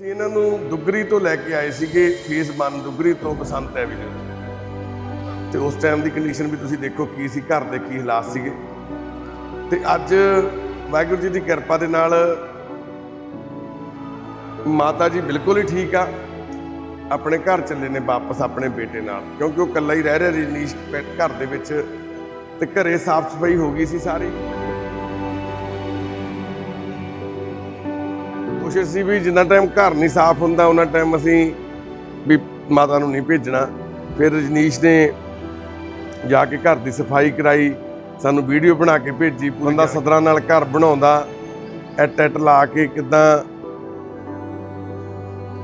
ਅਸੀਂ ਇਹਨਾਂ ਨੂੰ ਦੁੱਗਰੀ ਤੋਂ ਲੈ ਕੇ ਆਏ ਸੀਗੇ, ਫੇਸ 1 ਦੁੱਗਰੀ ਤੋਂ ਬਸੰਤ ਐਵੀਨਿਊ। ਤੇ ਉਸ ਟਾਈਮ ਦੀ ਕੰਡੀਸ਼ਨ ਵੀ ਤੁਸੀਂ ਦੇਖੋ ਕੀ ਸੀ, ਘਰ ਦੇ ਕੀ ਹਾਲਾਤ ਸੀਗੇ। ਤੇ ਅੱਜ ਵਾਹਿਗੁਰੂ ਜੀ ਦੀ ਕਿਰਪਾ ਦੇ ਨਾਲ ਮਾਤਾ ਜੀ ਬਿਲਕੁਲ ਹੀ ਠੀਕ ਆ। ਆਪਣੇ ਘਰ ਚੱਲੇ ਨੇ ਵਾਪਸ ਆਪਣੇ ਬੇਟੇ ਨਾਲ, ਕਿਉਂਕਿ ਉਹ ਇਕੱਲਾ ਹੀ ਰਹਿ ਰਿਹਾ ਰਜਨੀਸ਼ ਪੈ- ਘਰ ਦੇ ਵਿੱਚ। ਤੇ ਘਰੇ ਸਾਫ਼ ਸਫ਼ਾਈ ਹੋ ਗਈ ਸੀ ਸਾਰੀ। ਕੋਸ਼ਿਸ਼ ਸੀ ਵੀ ਜਿੰਨਾ ਟਾਈਮ ਘਰ ਨਹੀਂ ਸਾਫ਼ ਹੁੰਦਾ ਉਹਨਾਂ ਟਾਈਮ ਅਸੀਂ ਵੀ ਮਾਤਾ ਨੂੰ ਨਹੀਂ ਭੇਜਣਾ। ਫਿਰ ਰਜਨੀਸ਼ ਨੇ ਜਾ ਕੇ ਘਰ ਦੀ ਸਫ਼ਾਈ ਕਰਾਈ ਸਾਨੂੰ ਵੀਡੀਓ ਬਣਾ ਕੇ ਭੇਜੀ ਬੰਦਾ ਸਦਰਾਂ ਨਾਲ ਘਰ ਬਣਾਉਂਦਾ ਐਟ ਐਟ ਲਾ ਕੇ ਕਿਦਾਂ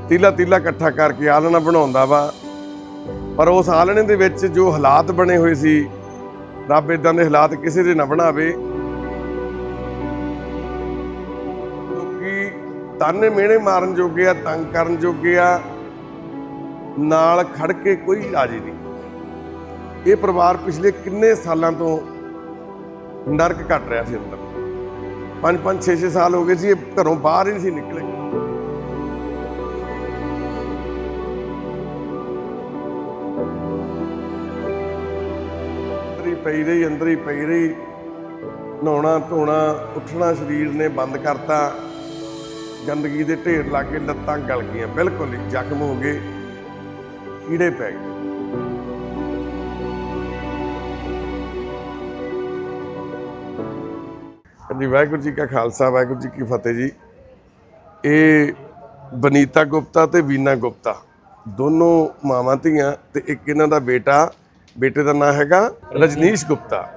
ਤੀਲਾ ਤੀਲਾ ਇਕੱਠਾ ਕਰਕੇ ਆਲਣਾ ਬਣਾਉਂਦਾ ਵਾ। ਪਰ ਉਸ ਆਲਣੇ ਦੇ ਵਿੱਚ ਜੋ ਹਾਲਾਤ ਬਣੇ ਹੋਏ ਸੀ ਰੱਬ ਇਦਾਂ ਦੇ ਹਾਲਾਤ ਕਿਸੇ ਦੇ ਨਾ ਬਣਾਵੇ। ਤਾਨੇ ਮਿਹਣੇ ਮਾਰਨ ਜੋਗੇ ਆ, ਤੰਗ ਕਰਨ ਜੋਗੇ ਆ, ਨਾਲ ਖੜ ਕੇ ਕੋਈ ਰਾਜੀ ਨਹੀਂ। ਇਹ ਪਰਿਵਾਰ ਪਿਛਲੇ ਕਿੰਨੇ ਸਾਲਾਂ ਤੋਂ ਨਰਕ ਕੱਟ ਰਿਹਾ ਸੀ ਅੰਦਰ। ਪੰਜ ਪੰਜ 6 6 ਸਾਲ ਹੋ ਗਏ ਸੀ, ਇਹ ਘਰੋਂ ਬਾਹਰ ਹੀ ਨਹੀਂ ਸੀ ਨਿਕਲੇ। ਪਈ ਰਹੀ, ਅੰਦਰ ਹੀ ਪਈ ਰਹੀ। ਨਹਾਉਣਾ, ਧੋਣਾ, ਉੱਠਣਾ, ਸਰੀਰ ਨੇ ਬੰਦ ਕਰਤਾ। ਗੰਦਗੀ ਦੇ ਢੇਰ ਲਾ ਕੇ ਲੱਤਾਂ ਗਲ ਗਈਆਂ। ਬਿਲਕੁਲ ਹੀ ਜ਼ਖਮ ਹੋ ਗਏ। ਕੀੜੇ ਪੈ ਗਏ। ਜੀ ਵਾਹਿਗੁਰੂ ਜੀ ਕਾ ਖਾਲਸਾ, ਵਾਹਿਗੁਰੂ ਜੀ ਕੀ ਫਤਿਹ ਜੀ। ਇਹ ਬਨੀਤਾ ਗੁਪਤਾ ਤੇ ਵੀਨਾ ਗੁਪਤਾ। ਦੋਨੋਂ ਮਾਵਾਂ ਧੀਆਂ ਤੇ ਇੱਕ ਇਹਨਾਂ ਦਾ ਬੇਟਾ। ਬੇਟੇ ਦਾ ਨਾਮ ਹੈਗਾ ਰਜਨੀਸ਼ ਗੁਪਤਾ।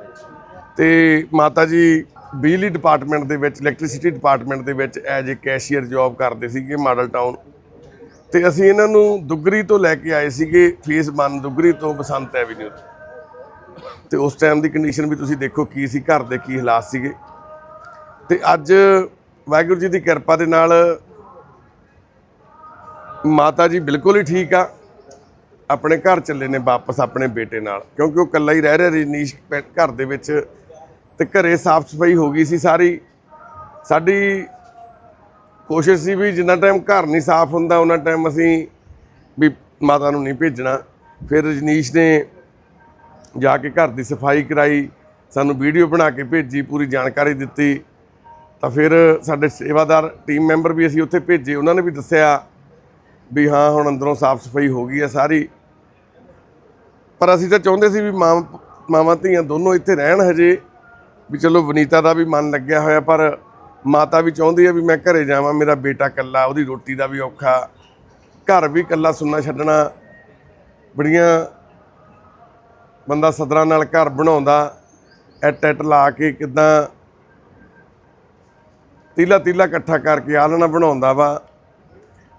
ਤੇ ਮਾਤਾ ਜੀ ਬਿਜਲੀ ਡਿਪਾਰਟਮੈਂਟ ਦੇ ਵਿੱਚ ਇਲੈਕਟ੍ਰਿਸਿਟੀ ਡਿਪਾਰਟਮੈਂਟ ਦੇ ਵਿੱਚ ਐਜ ਏ ਕੈਸ਼ੀਅਰ ਜੌਬ ਕਰਦੇ ਸੀਗੇ ਮਾਡਲ ਟਾਊਨ ਤੇ ਅਸੀਂ ਇਹਨਾਂ ਨੂੰ ਦੁੱਗਰੀ ਤੋਂ ਲੈ ਕੇ ਆਏ ਸੀਗੇ, ਫੇਸ 1 ਦੁੱਗਰੀ ਤੋਂ, ਬਸੰਤ ਐਵੀਨਿਊ ਤੇ। ਉਸ ਟਾਈਮ ਦੀ ਕੰਡੀਸ਼ਨ ਵੀ ਤੁਸੀਂ ਦੇਖੋ ਕੀ ਸੀ, ਘਰ ਦੇ ਕੀ ਹਾਲਾਤ ਸੀਗੇ। ਤੇ ਅੱਜ ਵਾਹਿਗੁਰੂ ਜੀ ਦੀ ਕਿਰਪਾ ਦੇ ਨਾਲ ਮਾਤਾ ਜੀ ਬਿਲਕੁਲ ਹੀ ਠੀਕ ਆ। ਆਪਣੇ ਘਰ ਚੱਲੇ ਨੇ ਵਾਪਸ ਆਪਣੇ ਬੇਟੇ ਨਾਲ, ਕਿਉਂਕਿ ਉਹ ਇਕੱਲਾ ਹੀ ਰਹਿ ਰਿਹਾ, ਰਜਨੀਸ਼ ਪੈ- ਘਰ ਦੇ ਵਿੱਚ ਤੇ ਘਰੇ ਸਾਫ਼ ਸਫ਼ਾਈ ਹੋ ਗਈ ਸੀ ਸਾਰੀ। ਸਾਡੀ ਕੋਸ਼ਿਸ਼ ਸੀ ਵੀ ਜਿੰਨਾ ਟਾਈਮ ਘਰ ਨਹੀਂ ਸਾਫ਼ ਹੁੰਦਾ, ਉਹਨਾਂ ਟਾਈਮ ਅਸੀਂ ਵੀ ਮਾਤਾ ਨੂੰ ਨਹੀਂ ਭੇਜਣਾ। ਫਿਰ ਰਜਨੀਸ਼ ਨੇ ਜਾ ਕੇ ਘਰ ਦੀ ਸਫ਼ਾਈ ਕਰਾਈ, ਸਾਨੂੰ ਵੀਡੀਓ ਬਣਾ ਕੇ ਭੇਜੀ, ਪੂਰੀ ਜਾਣਕਾਰੀ ਦਿੱਤੀ। ਤਾਂ ਫਿਰ ਸਾਡੇ ਸੇਵਾਦਾਰ ਟੀਮ ਮੈਂਬਰ ਵੀ ਅਸੀਂ ਉੱਥੇ ਭੇਜੇ, ਉਹਨਾਂ ਨੇ ਵੀ ਦੱਸਿਆ ਵੀ ਹਾਂ, ਹੁਣ ਅੰਦਰੋਂ ਸਾਫ਼ ਸਫ਼ਾਈ ਹੋ ਗਈ ਹੈ ਸਾਰੀ। ਪਰ ਅਸੀਂ ਤਾਂ ਚਾਹੁੰਦੇ ਸੀ ਵੀ ਮਾਂ, ਮਾਵਾਂ, ਧੀਆਂ ਦੋਨੋਂ ਇੱਥੇ ਰਹਿਣ ਹਜੇ। ਵੀ ਚਲੋ ਵਨੀਤਾ ਦਾ ਵੀ ਮਨ ਲੱਗਿਆ ਹੋਇਆ, ਪਰ ਮਾਤਾ ਵੀ ਚਾਹੁੰਦੀ ਹੈ ਵੀ ਮੈਂ ਘਰੇ ਜਾਵਾਂ, ਮੇਰਾ ਬੇਟਾ ਕੱਲਾ ਉਹਦੀ ਰੋਟੀ ਦਾ ਵੀ ਔਖਾ। ਘਰ ਵੀ ਕੱਲਾ ਸੁੰਨਾ ਛੱਡਣਾ, ਬੜੀਆਂ ਬੰਦਾ ਸਦਰਾਂ ਨਾਲ ਘਰ ਬਣਾਉਂਦਾ, ਐਟ ਐਟ ਲਾ ਕੇ ਕਿਦਾਂ ਤੀਲਾ ਤੀਲਾ ਇਕੱਠਾ ਕਰਕੇ ਆਲਣਾ ਬਣਾਉਂਦਾ ਵਾ।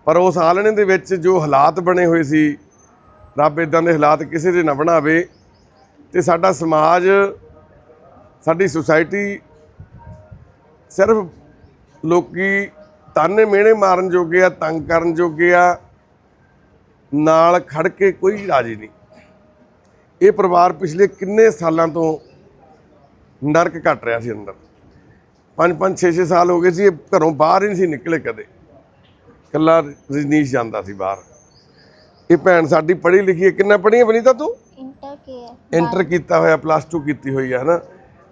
ਪਰ ਉਸ ਆਲਣੇ ਦੇ ਵਿੱਚ ਜੋ ਹਾਲਾਤ ਬਣੇ ਹੋਏ ਸੀ, ਰੱਬ ਇਦਾਂ ਦੇ ਹਾਲਾਤ ਕਿਸੇ ਦੇ ਨਾ ਬਣਾਵੇ। ਤੇ ਸਾਡਾ ਸਮਾਜ ਸਾਡੀ ਸੁਸਾਇਟੀ ਸਿਰਫ ਲੋਕੀ ਤਾਨੇ ਮਿਹਣੇ ਮਾਰਨ ਜੋਗੇ ਆ ਤੰਗ ਕਰਨ ਜੋਗੇ ਆ ਨਾਲ ਖੜ ਕੇ ਕੋਈ ਰਾਜੀ ਨਹੀਂ। ਇਹ ਪਰਿਵਾਰ ਪਿਛਲੇ ਕਿੰਨੇ ਸਾਲਾਂ ਤੋਂ ਨਰਕ ਕੱਟ ਰਿਹਾ ਸੀ ਅੰਦਰ। ਪੰਜ ਪੰਜ 6 6 ਸਾਲ ਹੋ ਗਏ ਸੀ ਇਹ ਘਰੋਂ ਬਾਹਰ ਹੀ ਨਹੀਂ ਸੀ ਨਿਕਲੇ ਕਦੇ। ਕੱਲਾ ਰਜਨੀਸ਼ ਜਾਂਦਾ ਸੀ ਬਾਹਰ। ਇਹ ਭੈਣ ਸਾਡੀ ਪੜ੍ਹੀ ਲਿਖੀ ਹੈ। ਕਿੰਨਾ ਪੜ੍ਹੀ ਹੈ ਬਨੀਤਾ ਤੂੰ? ਇੰਟਰ ਕੀ ਹੈ। ਇੰਟਰ ਕੀਤਾ ਹੋਇਆ ਪਲੱਸ 2 ਕੀਤੀ ਹੋਈ ਹੈ ਨਾ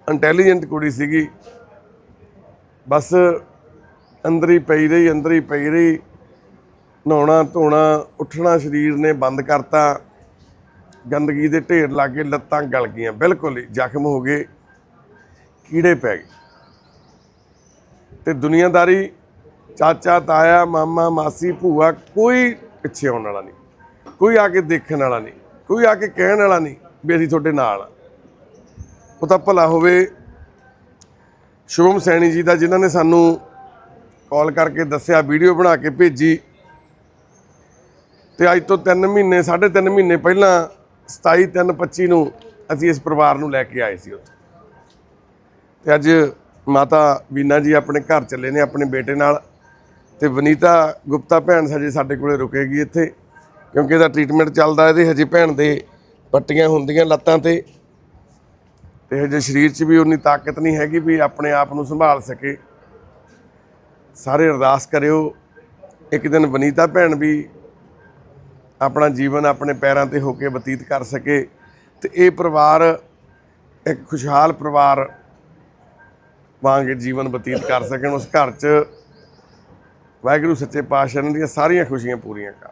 ਇੰਟੈਲੀਜੈਂਟ ਕੁੜੀ ਸੀਗੀ। ਬਸ ਅੰਦਰ ਹੀ ਪਈ ਰਹੀ, ਅੰਦਰ ਹੀ ਪਈ ਰਹੀ। ਨਹਾਉਣਾ, ਧੋਣਾ, ਉੱਠਣਾ ਸਰੀਰ ਨੇ ਬੰਦ ਕਰਤਾ। ਗੰਦਗੀ ਦੇ ਢੇਰ ਲਾ ਕੇ ਲੱਤਾਂ ਗਲ ਗਈਆਂ। ਬਿਲਕੁਲ ਹੀ ਜ਼ਖਮ ਹੋ ਗਏ। ਕੀੜੇ ਪੈ ਗਏ। ਤੇ ਦੁਨੀਆਦਾਰੀ, ਚਾਚਾ, ਤਾਇਆ, ਮਾਮਾ, ਮਾਸੀ, ਭੂਆ ਕੋਈ ਪਿੱਛੇ ਆਉਣ ਵਾਲਾ ਨਹੀਂ। ਕੋਈ ਆ ਕੇ ਦੇਖਣ ਵਾਲਾ ਨਹੀਂ। ਕੋਈ ਆ ਕੇ ਕਹਿਣ ਵਾਲਾ ਨਹੀਂ ਵੀ ਅਸੀਂ ਤੁਹਾਡੇ ਨਾਲ ਆ। ਉਹ ਤਾਂ ਭਲਾ ਹੋਵੇ। ਸ਼ੁਭਮ ਸੈਣੀ ਜੀ ਦਾ ਜਿਨ੍ਹਾਂ ਨੇ ਸਾਨੂੰ ਕਾਲ ਕਰਕੇ ਦੱਸਿਆ, ਵੀਡੀਓ ਬਣਾ ਕੇ ਭੇਜੀ। ਤੇ ਅੱਜ ਤੋਂ 3 ਮਹੀਨੇ 3.5 ਮਹੀਨੇ ਪਹਿਲਾਂ 27 3 25 ਨੂੰ ਅਸੀਂ ਇਸ ਪਰਿਵਾਰ ਨੂੰ ਲੈ ਕੇ ਆਏ ਸੀ ਉੱਥੇ। ਤੇ ਅੱਜ ਮਾਤਾ ਵੀਨਾ ਜੀ ਆਪਣੇ ਘਰ ਚੱਲੇ ਨੇ ਆਪਣੇ ਬੇਟੇ ਨਾਲ। ਤੇ ਵਨੀਤਾ ਗੁਪਤਾ ਭੈਣ ਹਜੇ ਸਾਡੇ ਕੋਲੇ ਰੁਕੇਗੀ ਇੱਥੇ, ਕਿਉਂਕਿ ਇਹਦਾ ਟ੍ਰੀਟਮੈਂਟ ਚੱਲਦਾ, ਇਹਦੇ ਹਜੇ ਭੈਣ ਦੇ ਪੱਟੀਆਂ ਹੁੰਦੀਆਂ ਲੱਤਾਂ ਤੇ। ਤੇ ਹਜੇ ਸਰੀਰ 'ਚ ਵੀ ਉਨੀ ਤਾਕਤ ਨਹੀਂ ਹੈਗੀ ਵੀ ਆਪਣੇ ਆਪ ਨੂੰ ਸੰਭਾਲ ਸਕੇ। ਸਾਰੇ ਅਰਦਾਸ ਕਰਿਓ, ਇੱਕ ਦਿਨ ਵਨੀਤਾ ਭੈਣ ਵੀ ਆਪਣਾ ਜੀਵਨ ਆਪਣੇ ਪੈਰਾਂ ਤੇ ਹੋ ਕੇ ਬਤੀਤ ਕਰ ਸਕੇ ਤੇ ਇਹ ਪਰਿਵਾਰ, ਇੱਕ ਖੁਸ਼ਹਾਲ ਪਰਿਵਾਰ ਵਾਂਗ ਜੀਵਨ ਬਤੀਤ ਕਰ ਸਕਣ। ਉਸ ਘਰ 'ਚ ਵਾਹਿਗੁਰੂ ਸੱਚੇ ਪਾਤਸ਼ਾਹ ਇਹਨਾਂ ਦੀਆਂ ਸਾਰੀਆਂ ਖੁਸ਼ੀਆਂ ਪੂਰੀਆਂ ਕਰ।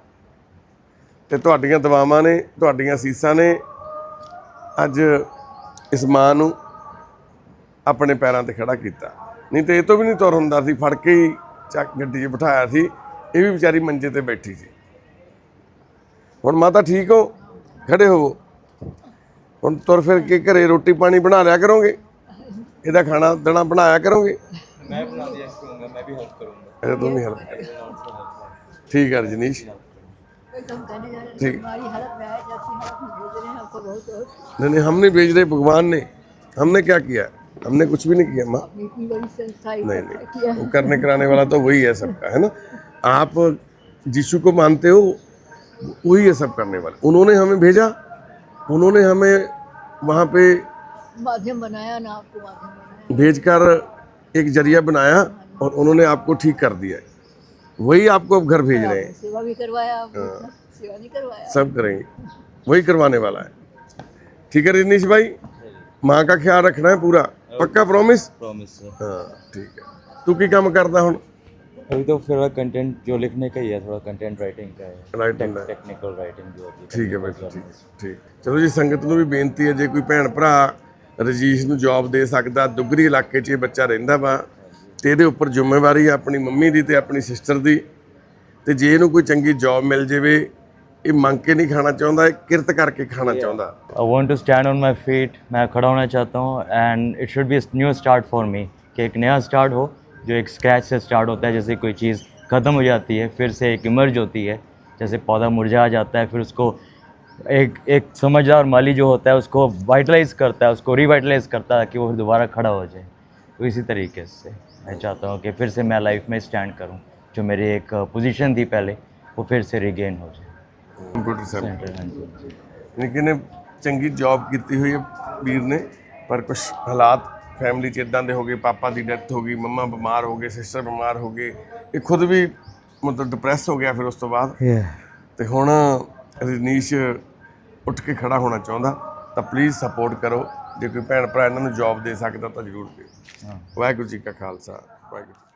ਤੇ ਤੁਹਾਡੀਆਂ ਦੁਆਵਾਂ ਨੇ, ਤੁਹਾਡੀਆਂ ਸੀਸਾਂ ਨੇ, ਅੱਜ ਇਸ ਮਾਂ ਨੂੰ ਆਪਣੇ ਪੈਰਾਂ ਤੇ ਖੜਾ ਕੀਤਾ। ਨਹੀਂ ਤੇ ਇਹ ਤੋਂ ਵੀ ਨਹੀਂ ਤੁਰ ਹੁੰਦਾ ਸੀ ਫੜ ਕੇ ਹੀ ਚੱਕ ਗੱਡੀ 'ਚ ਬਿਠਾਇਆ ਸੀ। ਇਹ ਵੀ ਵਿਚਾਰੀ ਮੰਜੇ ਤੇ ਬੈਠੀ ਸੀ। ਹੁਣ ਮਾਤਾ ਠੀਕ ਹੋ? ਖੜੇ ਹੋਵੋ। ਹੁਣ ਤੁਰ ਫਿਰ ਕੇ ਘਰੇ ਰੋਟੀ ਪਾਣੀ ਬਣਾ ਲਿਆ ਕਰੋਗੇ? ਇਹਦਾ ਖਾਣਾ ਦਣਾ ਬਣਾਇਆ ਕਰੋਗੇ? ਮੈਂ ਬਣਾ ਦਿਆ ਕਰੂੰਗਾ ਮੈਂ ਵੀ ਹੈਲਪ ਕਰੂੰਗਾ। ਇਹ ਦੋਵੇਂ ਹੈਲਪ ਕਰੋ। ਠੀਕ ਹੈ ਰਜਨੀਸ਼। ਠੀਕ। ਹਲਪ ਰਹਿ ਜਾਂਦੀ ਹੈ नहीं नहीं हम नहीं भेज रहे भगवान ने। हमने क्या किया? हमने कुछ भी नहीं किया माँ। नहीं नहीं वो करने कराने वाला तो वही है सबका है ना? आप यीशु को मानते हो वही है सब करने वाला। उन्होंने हमें भेजा उन्होंने हमें वहाँ पे माध्यम बनाया ना आपको माध्यम बनाया। भेजकर एक ज़रिया बनाया और उन्होंने आपको ठीक कर दिया। वही आपको अब घर भेज रहे हैं। सेवा भी करवाया सेवा नहीं करवाया। सब करेंगे। वही करवाने वाला है। ठीक है रजनीश भाई माँ का ख्याल रखना है पूरा पक्का प्रॉमिस प्रॉमिस सर हाँ ठीक है तू की काम करता हूँ अभी तो फिलहाल कंटेंट जो लिखने का ही है थोड़ा कंटेंट राइटिंग का है राइटिंग का टेक्निकल राइटिंग जो होती है ਠੀਕ ਹੈ ਬਾਈ ਠੀਕ ਠੀਕ ਚਲੋ ਜੀ ਸੰਗਤ ਨੂੰ ਵੀ ਬੇਨਤੀ ਹੈ ਜੇ ਕੋਈ ਭੈਣ ਭਰਾ ਰਜੀਸ਼ ਨੂੰ ਜੌਬ ਦੇ ਸਕਦਾ ਦੁਗਰੀ ਇਲਾਕੇ 'ਚ ਇਹ ਬੱਚਾ ਰਹਿੰਦਾ ਵਾ ਤੇ ਇਹਦੇ ਉੱਪਰ ਜ਼ਿੰਮੇਵਾਰੀ ਆ ਆਪਣੀ ਮੰਮੀ ਦੀ ਤੇ ਆਪਣੀ ਸਿਸਟਰ ਦੀ ਤੇ ਜੇ ਇਹਨੂੰ ਕੋਈ ਚੰਗੀ ਜੌਬ ਮਿਲ ਜਾਵੇ ਇਹ ਮੰਗ ਕੇ ਨਹੀਂ ਖਾਣਾ ਚਾਹੁੰਦਾ ਇਹ ਕਿਰਤ ਕਰਕੇ ਖਾਣਾ ਚਾਹੁੰਦਾ I want to stand on my feet मैं खड़ा होना चाहता हूँ and it should be new start for me कि एक नया स्टार्ट हो जो एक स्क्रैच से स्टार्ट होता है जैसे कोई चीज़ ख़त्म हो जाती है फिर से एक इमर्ज होती है जैसे पौधा मुरझा जाता है फिर उसको एक एक समझदार माली जो होता है उसको वाइटलाइज करता है उसको रिवाइटलाइज करता है कि वो फिर दोबारा खड़ा हो जाए तो इसी तरीके से मैं चाहता हूँ कि फिर से मैं लाइफ में स्टैंड करूँ जो मेरी एक पोजीशन थी पहले वो फिर से रिगेन हो जाए ਕੰਪਿਊਟਰ ਸੈਂਟਰ ਹਾਂਜੀ ਯਾਨੀ ਕਿ ਇਹਨੇ ਚੰਗੀ ਜੌਬ ਕੀਤੀ ਹੋਈ ਹੈ ਵੀਰ ਨੇ ਪਰ ਕੁਝ ਹਾਲਾਤ ਫੈਮਿਲੀ ਚ ਇਦਾਂ ਦੇ ਹੋ ਗਏ ਪਾਪਾ ਦੀ ਡੈਥ ਹੋ ਗਈ ਮੰਮਾ ਬਿਮਾਰ ਹੋ ਗਏ ਸਿਸਟਰ ਬਿਮਾਰ ਹੋ ਗਏ ਇਹ ਖੁਦ ਵੀ ਮਤਲਬ ਡਿਪਰੈਸ ਹੋ ਗਿਆ ਫਿਰ ਉਸ ਤੋਂ ਬਾਅਦ। ਤੇ ਹੁਣ ਰਜਨੀਸ਼ ਉੱਠ ਕੇ ਖੜਾ ਹੋਣਾ ਚਾਹੁੰਦਾ ਤਾਂ ਪਲੀਜ਼ ਸਪੋਰਟ ਕਰੋ। ਜੇ ਕੋਈ ਭੈਣ ਭਰਾ ਇਹਨਾਂ ਨੂੰ ਜੌਬ ਦੇ ਸਕਦਾ ਤਾਂ ਜ਼ਰੂਰ ਦਿਓ ਵਾਹਿਗੁਰੂ ਜੀ ਕਾ ਖਾਲਸਾ ਵਾਹਿਗੁਰੂ